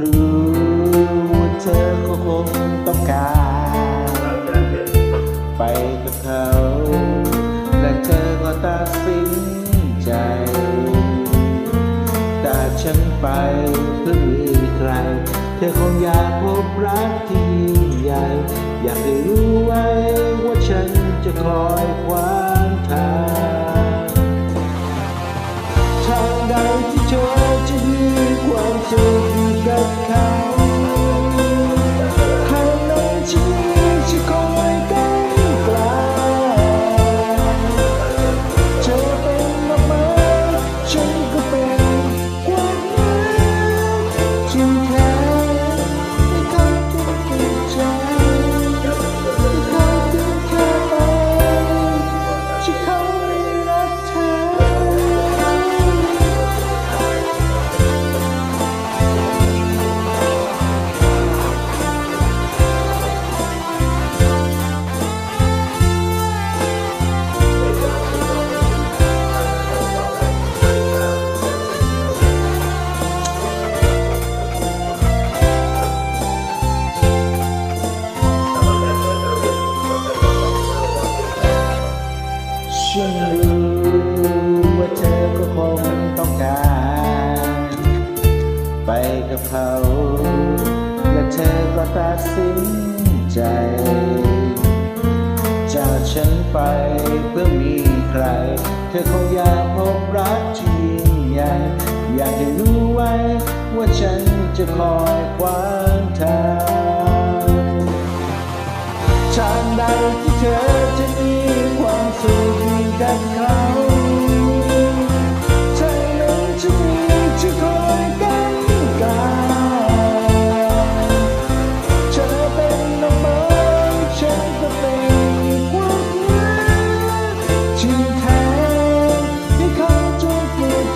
รู้ว่าเธอก็คงต้องการ ไปกับเขา และเธอก็ตัดสินใจแต่ฉันไปเพื่อมีใคร เธอคงอยากพบรักที่ยิ่งใหญ่ อยากให้รู้ไว้ว่าฉันจะคอยขวางทาง ทางใดที่เธอจะมีความสุข อ ไปกับเขา และเธอก็ตัดสินใจจากฉันไปเพื่อมีใคร เธอคงอยากพบรักที่ยิ่งใหญ่อยากให้รู้ไว้ ว่าฉันจะคอยขวางทางทางใดที่เธอจะมีความสุขอยู่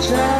try.